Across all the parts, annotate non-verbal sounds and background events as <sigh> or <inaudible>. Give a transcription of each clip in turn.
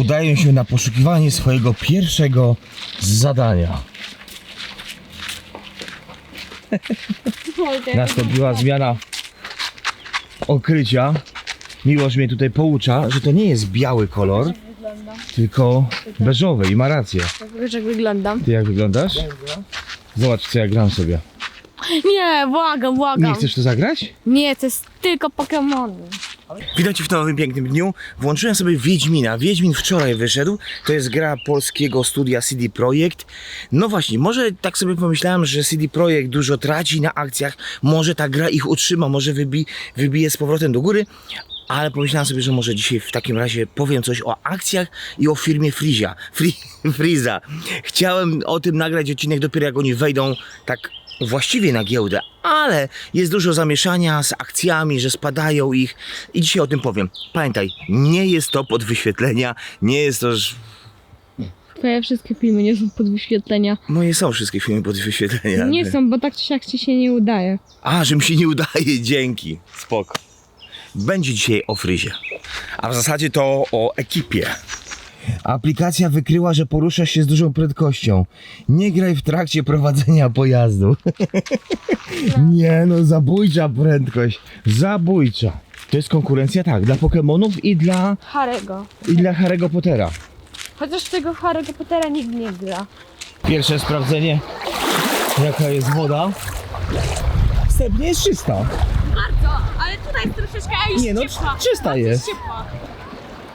udają się na poszukiwanie swojego pierwszego zadania. Nastąpiła zmiana okrycia. Miłość mnie tutaj poucza, że to nie jest biały kolor, tylko beżowy i ma rację. Wiesz jak wyglądam? Ty jak wyglądasz? Zobacz co ja gram sobie. Nie, błagam, błagam. Nie chcesz to zagrać? Nie, to jest tylko Pokémony. Witam Cię w nowym pięknym dniu. Włączyłem sobie Wiedźmina. Wiedźmin wczoraj wyszedł. To jest gra polskiego studia CD Projekt. No właśnie, może tak sobie pomyślałem, że CD Projekt dużo traci na akcjach. Może ta gra ich utrzyma, może wybi wybije z powrotem do góry. Ale pomyślałem sobie, że może dzisiaj w takim razie powiem coś o akcjach i o firmie Frizia. Fri <laughs> Friza. Chciałem o tym nagrać odcinek dopiero jak oni wejdą tak właściwie na giełdę, ale jest dużo zamieszania z akcjami, że spadają ich i dzisiaj o tym powiem. Pamiętaj, nie jest to pod wyświetlenia, nie jest to... ż- Twoje wszystkie filmy nie są pod wyświetlenia. Moje są wszystkie filmy pod wyświetlenia. Nie są, bo tak czy siak ci się nie udaje. A, że mi się nie udaje, dzięki. Spoko. Będzie dzisiaj o fryzie. A w zasadzie to o ekipie. Aplikacja wykryła, że poruszasz się z dużą prędkością. Nie graj w trakcie prowadzenia pojazdu. <laughs> nie no, zabójcza prędkość. Zabójcza. To jest konkurencja tak, dla Pokemonów i dla, Harego. i dla Harry'ego Pottera. Chociaż tego Harry'ego Pottera nikt nie gra. Pierwsze sprawdzenie, jaka jest woda. Wstępnie jest czysta. Bardzo, ale tutaj jest troszeczkę już Nie no, ciepła. czysta jest. ciepła.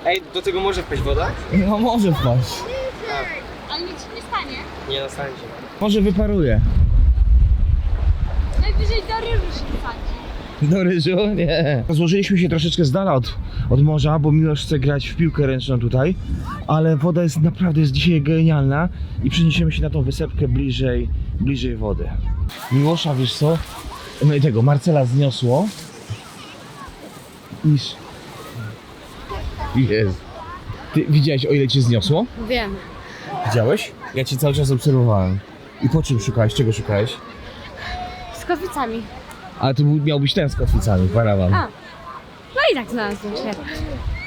Ej, do tego może wpaść woda? No może wpaść. Ale nic się nie stanie. Nie na stanie. Może wyparuje. Najwyżej do ryżu się wsadzi. Do ryżu? Nie. Złożyliśmy się troszeczkę z dala od, od morza, bo Miłosz chce grać w piłkę ręczną tutaj, ale woda jest naprawdę jest dzisiaj genialna i przeniesiemy się na tą wysepkę bliżej, bliżej wody. Miłosza, wiesz co? No i tego, Marcela zniosło. Iż... Jest. Ty widziałeś o ile cię zniosło? Wiem. Widziałeś? Ja cię cały czas obserwowałem. I po czym szukałeś? Czego szukałeś? Z kotwicami. Ale to był- miał być ten z kotwicami, parawan. A. No i tak znalazłem się.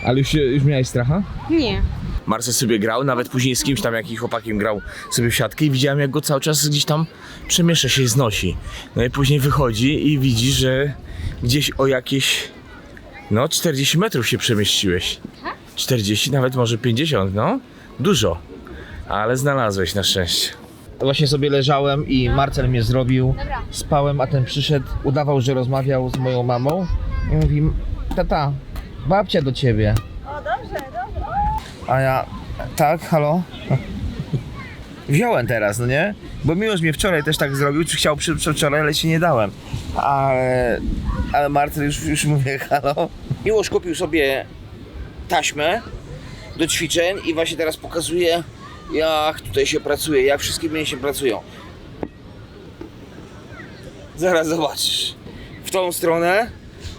Ale już, się- już miałeś stracha? Nie. Marcel sobie grał, nawet później z kimś tam, jakim chłopakiem grał sobie w siatkę i widziałem jak go cały czas gdzieś tam przemiesza się i znosi. No i później wychodzi i widzi, że gdzieś o jakieś no 40 metrów się przemieściłeś. 40, nawet może 50, no. Dużo. Ale znalazłeś na szczęście. Właśnie sobie leżałem i Marcel mnie zrobił. Spałem, a ten przyszedł, udawał, że rozmawiał z moją mamą i mówi, tata, babcia do ciebie. A ja, tak, halo? <laughs> Wziąłem teraz, no nie? Bo Miłosz mnie wczoraj też tak zrobił, czy chciał przy, przedwczoraj, ale się nie dałem. Ale, ale Marcel już, już mówię, halo? Miłosz kupił sobie taśmę do ćwiczeń i właśnie teraz pokazuje, jak tutaj się pracuje, jak wszystkie mięśnie pracują. Zaraz zobaczysz. W tą stronę,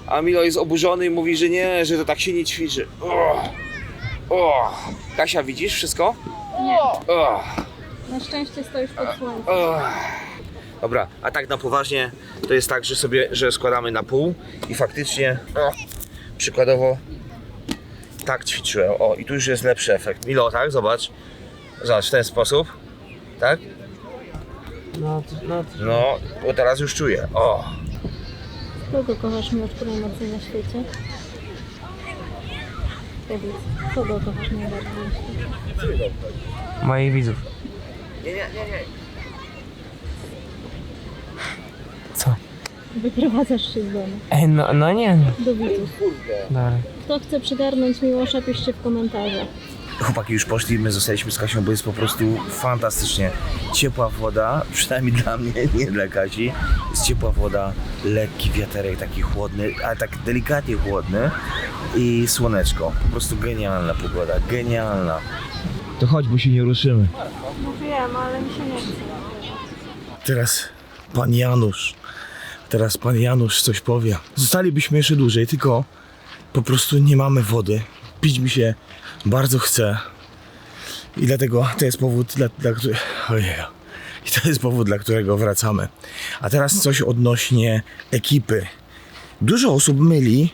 a Milo jest oburzony i mówi, że nie, że to tak się nie ćwiczy. O, o. Kasia, widzisz wszystko? Nie. O, Na szczęście stoisz pod słońcem. Dobra, a tak na poważnie to jest tak, że sobie, że składamy na pół i faktycznie o, przykładowo tak ćwiczyłem. O, i tu już jest lepszy efekt. Milo, tak? Zobacz. Zobacz, w ten sposób. Tak? No, no, No, bo teraz już czuję. O. Kogo kochasz miłość najmocniej na świecie? Powiedz, kogo kochasz najbardziej na świecie? moich widzów. Nie, nie, nie, nie. Co? Wyprowadzasz się z domu. Ej, no, no nie. Do widzów. Dobra. Kto chce przygarnąć Miłosza, piszcie w komentarzach. Chłopaki już poszli, my zostaliśmy z Kasią, bo jest po prostu fantastycznie. Ciepła woda, <laughs> przynajmniej dla mnie, nie dla Kasi. Jest ciepła woda, lekki wiaterek taki chłodny, ale tak delikatnie chłodny i słoneczko. Po prostu genialna pogoda, genialna. To chodź, bo się nie ruszymy. No wiem, ale mi się nie chce. Teraz pan Janusz. Teraz pan Janusz coś powie. Zostalibyśmy jeszcze dłużej, tylko po prostu nie mamy wody. Pić mi się bardzo chce. I dlatego to jest powód, dla, dla którego. Ojej. I to jest powód, dla którego wracamy. A teraz coś odnośnie ekipy. Dużo osób myli.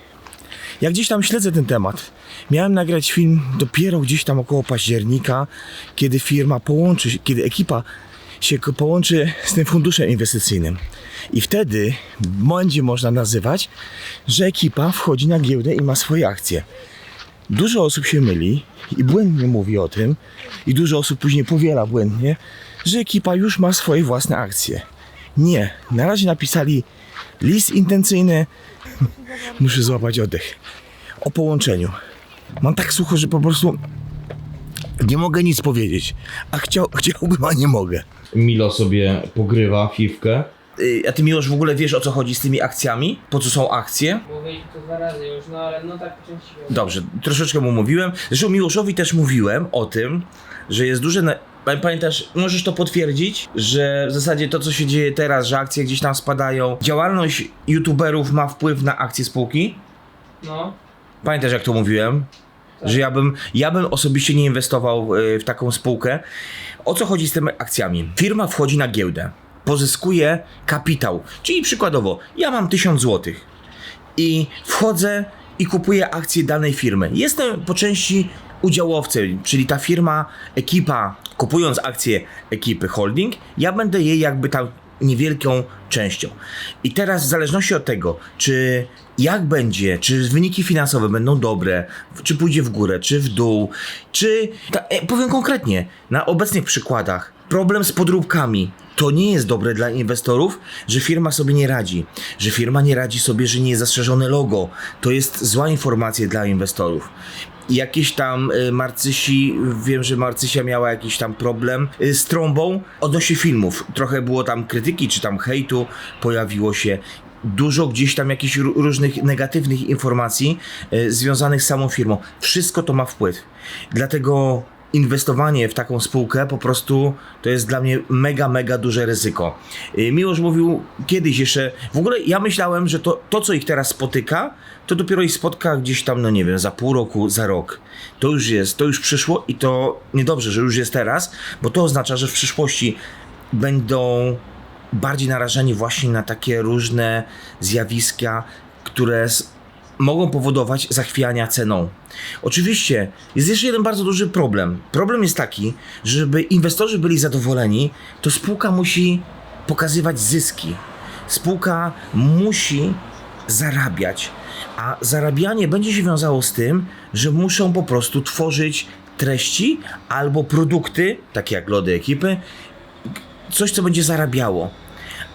Ja gdzieś tam śledzę ten temat. Miałem nagrać film dopiero gdzieś tam około października, kiedy firma połączy się, kiedy ekipa się połączy z tym funduszem inwestycyjnym. I wtedy będzie można nazywać, że ekipa wchodzi na giełdę i ma swoje akcje. Dużo osób się myli i błędnie mówi o tym, i dużo osób później powiela błędnie, że ekipa już ma swoje własne akcje. Nie, na razie napisali list intencyjny. <laughs> Muszę złapać oddech. O połączeniu. Mam tak sucho, że po prostu nie mogę nic powiedzieć. A chciał, chciałbym, a nie mogę. Milo sobie pogrywa fifkę. Y, A ty Miłosz w ogóle wiesz o co chodzi z tymi akcjami? Po co są akcje? Mówiliśmy to dwa razy już, no ale no tak częściowo. Dobrze, troszeczkę mu mówiłem. Zresztą Miłoszowi też mówiłem o tym, że jest duże. Na... Pamię- Pamiętasz, możesz to potwierdzić, że w zasadzie to, co się dzieje teraz, że akcje gdzieś tam spadają, działalność youtuberów ma wpływ na akcje spółki? No. Pamiętasz, jak to mówiłem? Że ja bym, ja bym osobiście nie inwestował y, w taką spółkę. O co chodzi z tymi akcjami? Firma wchodzi na giełdę, pozyskuje kapitał. Czyli przykładowo, ja mam 1000 złotych i wchodzę i kupuję akcje danej firmy. Jestem po części udziałowcem, czyli ta firma, ekipa, kupując akcje ekipy holding, ja będę jej jakby tam niewielką częścią. I teraz w zależności od tego, czy jak będzie, czy wyniki finansowe będą dobre, czy pójdzie w górę, czy w dół, czy ta, e, powiem konkretnie, na obecnych przykładach, problem z podróbkami. To nie jest dobre dla inwestorów, że firma sobie nie radzi, że firma nie radzi sobie, że nie jest zastrzeżone logo. To jest zła informacja dla inwestorów. Jakieś tam y, Marcysi, wiem, że Marcysia miała jakiś tam problem y, z trąbą odnośnie filmów. Trochę było tam krytyki, czy tam hejtu pojawiło się. Dużo gdzieś tam jakichś ró- różnych negatywnych informacji y, związanych z samą firmą. Wszystko to ma wpływ. Dlatego inwestowanie w taką spółkę po prostu to jest dla mnie mega, mega duże ryzyko. Yy, Miłosz mówił kiedyś jeszcze, w ogóle ja myślałem, że to, to co ich teraz spotyka, to dopiero ich spotka gdzieś tam, no nie wiem, za pół roku, za rok. To już jest, to już przyszło i to niedobrze, że już jest teraz, bo to oznacza, że w przyszłości będą bardziej narażeni właśnie na takie różne zjawiska, które mogą powodować zachwiania ceną. Oczywiście jest jeszcze jeden bardzo duży problem. Problem jest taki, że żeby inwestorzy byli zadowoleni, to spółka musi pokazywać zyski. Spółka musi zarabiać, a zarabianie będzie się wiązało z tym, że muszą po prostu tworzyć treści albo produkty, takie jak lody ekipy, coś, co będzie zarabiało.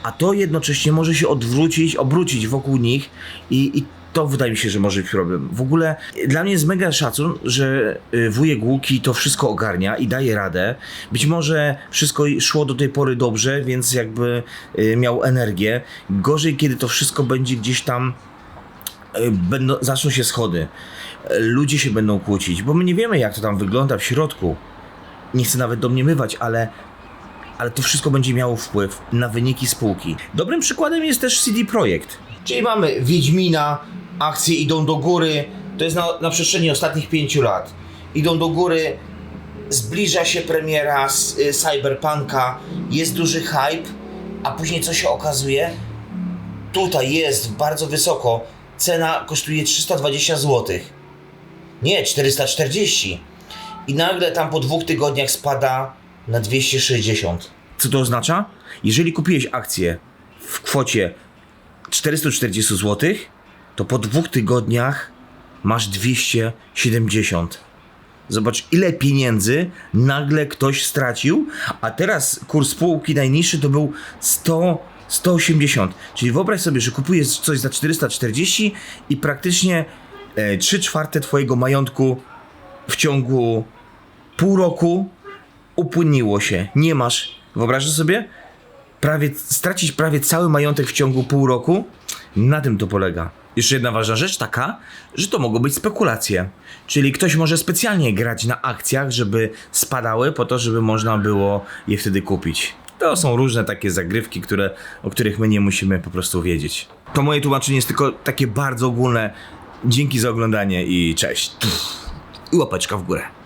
A to jednocześnie może się odwrócić, obrócić wokół nich i, i to wydaje mi się, że może być problem. W ogóle dla mnie jest mega szacun, że y, wujek Łuki to wszystko ogarnia i daje radę. Być może wszystko szło do tej pory dobrze, więc jakby y, miał energię. Gorzej, kiedy to wszystko będzie gdzieś tam y, będą, zaczną się schody. Ludzie się będą kłócić, bo my nie wiemy, jak to tam wygląda w środku. Nie chcę nawet domniemywać, ale ale to wszystko będzie miało wpływ na wyniki spółki. Dobrym przykładem jest też CD Projekt. Czyli mamy Wiedźmina, akcje idą do góry, to jest na, na przestrzeni ostatnich pięciu lat. Idą do góry, zbliża się premiera z, y, Cyberpunka, jest duży hype, a później co się okazuje? Tutaj jest bardzo wysoko, cena kosztuje 320 zł. Nie, 440. I nagle tam po dwóch tygodniach spada na 260. Co to oznacza? Jeżeli kupiłeś akcję w kwocie 440 zł, to po dwóch tygodniach masz 270. Zobacz, ile pieniędzy nagle ktoś stracił, a teraz kurs spółki najniższy to był 100, 180. Czyli wyobraź sobie, że kupujesz coś za 440 i praktycznie e, 3 czwarte twojego majątku w ciągu pół roku upłynniło się. Nie masz, wyobrażasz sobie? Prawie, stracić prawie cały majątek w ciągu pół roku? Na tym to polega. Jeszcze jedna ważna rzecz taka, że to mogą być spekulacje. Czyli ktoś może specjalnie grać na akcjach, żeby spadały, po to, żeby można było je wtedy kupić. To są różne takie zagrywki, które, o których my nie musimy po prostu wiedzieć. To moje tłumaczenie jest tylko takie bardzo ogólne. Dzięki za oglądanie i cześć. I łapeczka w górę.